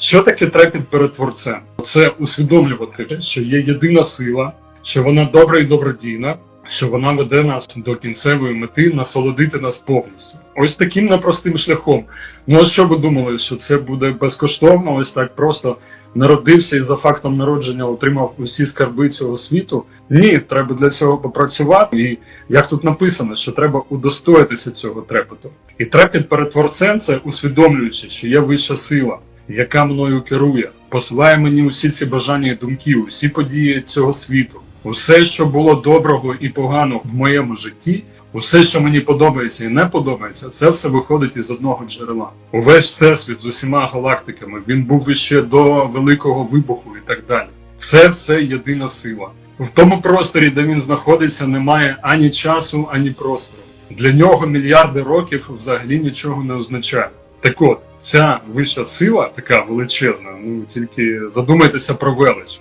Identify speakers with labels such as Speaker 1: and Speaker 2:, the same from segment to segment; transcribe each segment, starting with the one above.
Speaker 1: Що таке трепіт перед творцем? Це усвідомлювати, що є єдина сила, що вона добра і добродійна, що вона веде нас до кінцевої мети насолодити нас повністю. Ось таким непростим шляхом. Ну а що ви думали, що це буде безкоштовно? Ось так просто народився і за фактом народження отримав усі скарби цього світу? Ні, треба для цього попрацювати. І як тут написано, що треба удостоїтися цього трепету. І трепет перед творцем це усвідомлюючи, що є вища сила, яка мною керує, посилає мені усі ці бажання і думки, усі події цього світу, усе, що було доброго і поганого в моєму житті. Усе, що мені подобається і не подобається, це все виходить із одного джерела. Увесь всесвіт з усіма галактиками він був іще до великого вибуху і так далі. Це все єдина сила. В тому просторі, де він знаходиться, немає ані часу, ані простору. Для нього мільярди років взагалі нічого не означає. Так от, ця вища сила, така величезна, ну тільки задумайтеся про велич.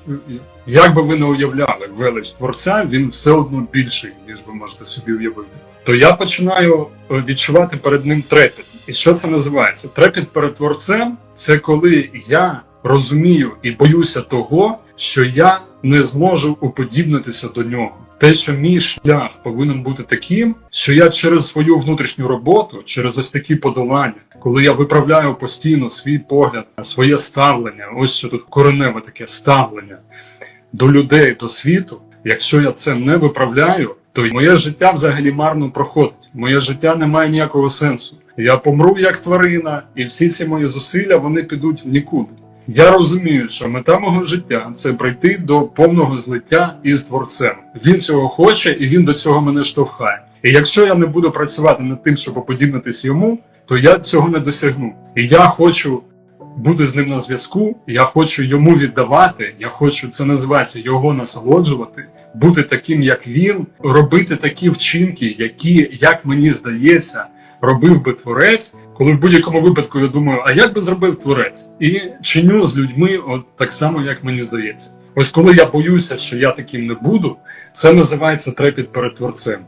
Speaker 1: Як би ви не уявляли велич творця, він все одно більший, ніж ви можете собі уявити. То я починаю е, відчувати перед ним трепет. І що це називається? Трепет перед творцем це коли я розумію і боюся того, що я не зможу уподібнитися до нього. Те, що мій шлях повинен бути таким, що я через свою внутрішню роботу, через ось такі подолання, коли я виправляю постійно свій погляд, своє ставлення, ось що тут кореневе таке ставлення до людей, до світу. Якщо я це не виправляю, то моє життя взагалі марно проходить. Моє життя не має ніякого сенсу. Я помру як тварина, і всі ці мої зусилля вони підуть в нікуди. Я розумію, що мета мого життя це прийти до повного злиття із творцем. Він цього хоче, і він до цього мене штовхає. І якщо я не буду працювати над тим, щоб подібнитись йому, то я цього не досягну. І я хочу бути з ним на зв'язку. Я хочу йому віддавати. Я хочу це називається його насолоджувати, бути таким, як він, робити такі вчинки, які, як мені здається, робив би творець. Коли в будь-якому випадку я думаю, а як би зробив творець? І чиню з людьми от так само, як мені здається. Ось коли я боюся, що я таким не буду, це називається трепет перед творцем.